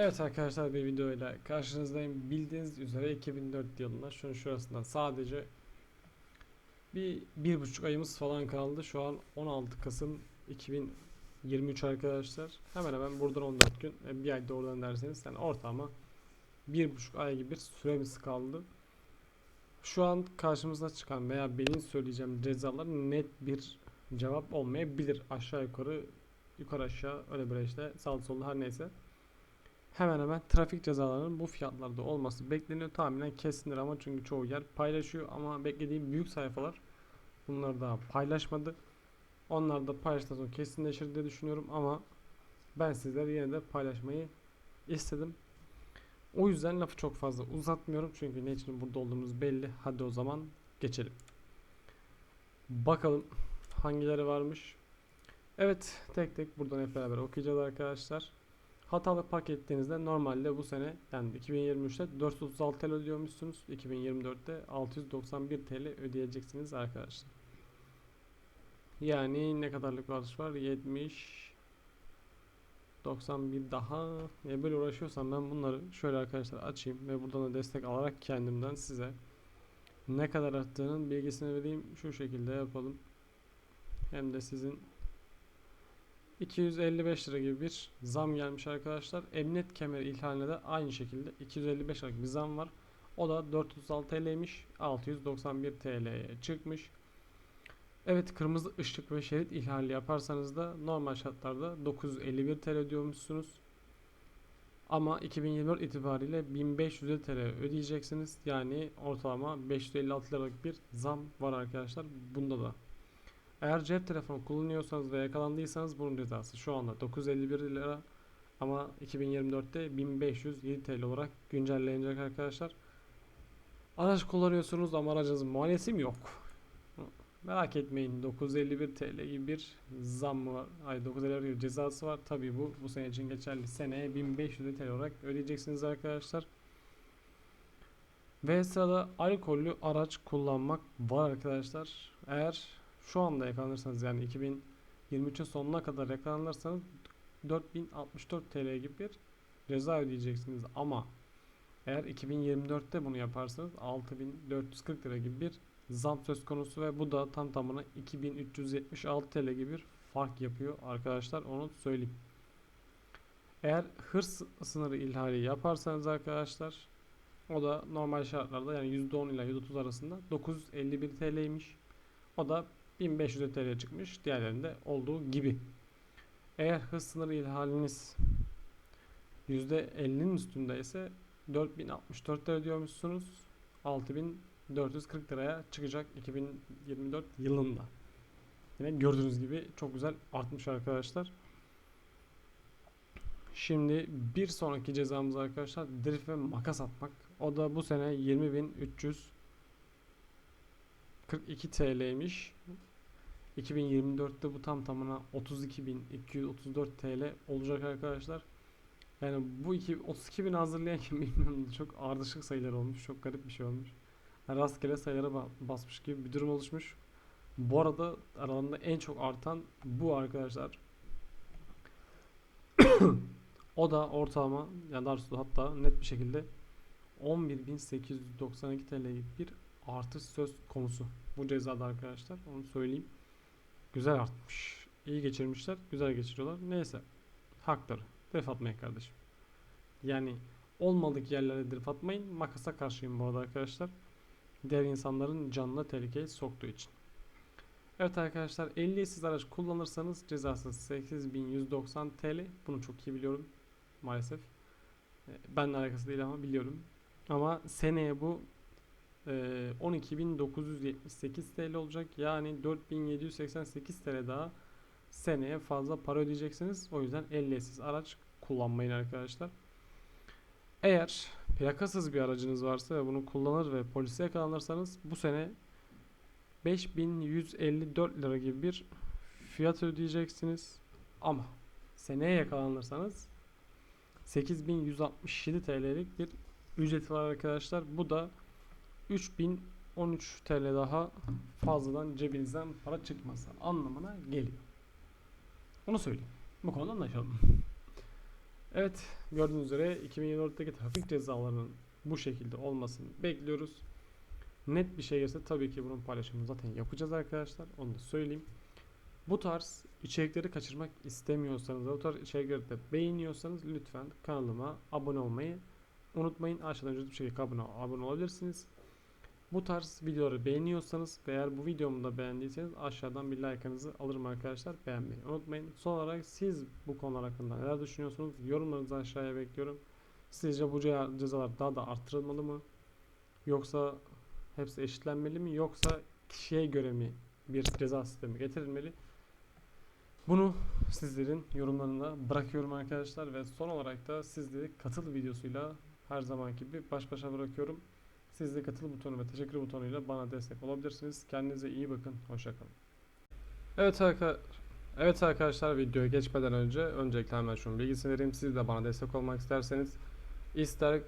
Evet arkadaşlar bir videoyla karşınızdayım. Bildiğiniz üzere 2004 yılında şunun şurasından sadece bir, bir buçuk ayımız falan kaldı. Şu an 16 Kasım 2023 arkadaşlar. Hemen hemen buradan 14 gün, e, bir ay da oradan derseniz yani ortalama bir buçuk ay gibi bir süremiz kaldı. Şu an karşımıza çıkan veya benim söyleyeceğim cezalar net bir cevap olmayabilir. Aşağı yukarı, yukarı aşağı öyle böyle işte sağ solda her neyse hemen hemen trafik cezalarının bu fiyatlarda olması bekleniyor. Tahminen kesindir ama çünkü çoğu yer paylaşıyor ama beklediğim büyük sayfalar bunları daha paylaşmadı. Onlar da paylaştıktan sonra kesinleşir diye düşünüyorum ama ben sizlere yine de paylaşmayı istedim. O yüzden lafı çok fazla uzatmıyorum çünkü ne için burada olduğumuz belli. Hadi o zaman geçelim. Bakalım hangileri varmış. Evet tek tek buradan hep beraber okuyacağız arkadaşlar. Hatalı park ettiğinizde normalde bu sene yani 2023'te 436 TL ödüyormuşsunuz. 2024'te 691 TL ödeyeceksiniz arkadaşlar. Yani ne kadarlık artış var? 70 91 daha ya böyle uğraşıyorsam ben bunları şöyle arkadaşlar açayım ve buradan da destek alarak kendimden size ne kadar arttığının bilgisini vereyim. Şu şekilde yapalım. Hem de sizin 255 lira gibi bir zam gelmiş arkadaşlar. Emniyet kemeri ihlaline de aynı şekilde 255 liralık bir zam var. O da 436 TL'ymiş. 691 TL'ye çıkmış. Evet kırmızı ışık ve şerit ihlali yaparsanız da normal şartlarda 951 TL ödüyormuşsunuz. Ama 2024 itibariyle 1500 TL ödeyeceksiniz. Yani ortalama 556 liralık bir zam var arkadaşlar. Bunda da. Eğer cep telefonu kullanıyorsanız ve yakalandıysanız bunun cezası şu anda 951 lira ama 2024'te 1507 TL olarak güncellenecek arkadaşlar. Araç kullanıyorsunuz ama aracınızın muayenesi mi yok? Merak etmeyin 951 TL gibi bir zam var. Ay 951 gibi cezası var. Tabii bu bu sene için geçerli. Seneye 1500 TL olarak ödeyeceksiniz arkadaşlar. Ve sırada alkollü araç kullanmak var arkadaşlar. Eğer şu anda yakalanırsanız yani 2023'ün sonuna kadar yakalanırsanız 4064 TL gibi bir ceza ödeyeceksiniz ama eğer 2024'te bunu yaparsanız 6440 lira gibi bir zam söz konusu ve bu da tam tamına 2376 TL gibi bir fark yapıyor arkadaşlar onu söyleyeyim. Eğer hırs sınırı ihlali yaparsanız arkadaşlar o da normal şartlarda yani %10 ile %30 arasında 951 TL'ymiş. O da 1500 TL çıkmış. Diğerlerinde olduğu gibi. Eğer hız sınırı ihlaliniz %50'nin üstünde ise 4064 lira ödüyormuşsunuz. 6440 liraya çıkacak 2024 yılında. Yine gördüğünüz gibi çok güzel artmış arkadaşlar. Şimdi bir sonraki cezamız arkadaşlar drift ve makas atmak. O da bu sene 20.342 TL'ymiş. 2024'te bu tam tamına 32.234 TL olacak arkadaşlar. Yani bu iki, 32.000 hazırlayan kim bilmiyorum çok ardışık sayılar olmuş. Çok garip bir şey olmuş. Rastgele sayılara ba- basmış gibi bir durum oluşmuş. Bu arada aralarında en çok artan bu arkadaşlar. o da ortalama yani doğrusu hatta net bir şekilde 11.892 TL gibi bir artış söz konusu. Bu cezada arkadaşlar onu söyleyeyim. Güzel artmış. İyi geçirmişler. Güzel geçiriyorlar. Neyse. Hakları. Drift atmayın kardeşim. Yani olmadık yerlere drift atmayın. Makasa karşıyım bu arada arkadaşlar. Diğer insanların canına tehlikeye soktuğu için. Evet arkadaşlar 50 siz araç kullanırsanız cezası 8190 TL. Bunu çok iyi biliyorum. Maalesef. E, Benle alakası değil ama biliyorum. Ama seneye bu 12.978 TL olacak. Yani 4.788 TL daha seneye fazla para ödeyeceksiniz. O yüzden ehliyetsiz araç kullanmayın arkadaşlar. Eğer plakasız bir aracınız varsa ve bunu kullanır ve polise yakalanırsanız bu sene 5154 lira gibi bir fiyat ödeyeceksiniz. Ama seneye yakalanırsanız 8167 TL'lik bir ücret var arkadaşlar. Bu da 3013 TL daha fazladan cebinizden para çıkması anlamına geliyor. Onu söyleyeyim. Bu konuda anlaşalım. Evet gördüğünüz üzere 2024'teki trafik cezalarının bu şekilde olmasını bekliyoruz. Net bir şey gelirse tabii ki bunun paylaşımını zaten yapacağız arkadaşlar. Onu da söyleyeyim. Bu tarz içerikleri kaçırmak istemiyorsanız ve bu tarz içerikleri de beğeniyorsanız lütfen kanalıma abone olmayı unutmayın. Aşağıdan ücretli bir şekilde abone, abone olabilirsiniz. Bu tarz videoları beğeniyorsanız ve eğer bu videomu da beğendiyseniz aşağıdan bir like'ınızı alırım arkadaşlar. Beğenmeyi unutmayın. Son olarak siz bu konular hakkında neler düşünüyorsunuz? Yorumlarınızı aşağıya bekliyorum. Sizce bu ce- cezalar daha da arttırılmalı mı? Yoksa hepsi eşitlenmeli mi? Yoksa kişiye göre mi bir ceza sistemi getirilmeli? Bunu sizlerin yorumlarına bırakıyorum arkadaşlar ve son olarak da sizleri katıl videosuyla her zaman gibi baş başa bırakıyorum. Siz de katıl butonu ve teşekkür butonuyla bana destek olabilirsiniz. Kendinize iyi bakın. Hoşçakalın. Evet arkadaşlar. Evet arkadaşlar videoya geçmeden önce öncelikle hemen şunun bilgisini vereyim. Siz de bana destek olmak isterseniz ister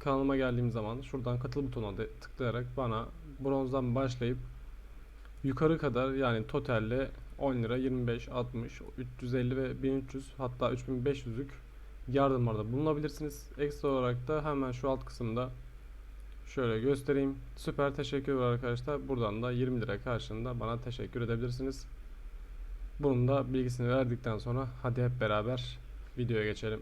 kanalıma geldiğim zaman şuradan katıl butonuna tıklayarak bana bronzdan başlayıp yukarı kadar yani totalde 10 lira 25 60 350 ve 1300 hatta 3500'lük yardımlarda bulunabilirsiniz. Ekstra olarak da hemen şu alt kısımda şöyle göstereyim. Süper teşekkür arkadaşlar. Buradan da 20 lira karşılığında bana teşekkür edebilirsiniz. Bunun da bilgisini verdikten sonra hadi hep beraber videoya geçelim.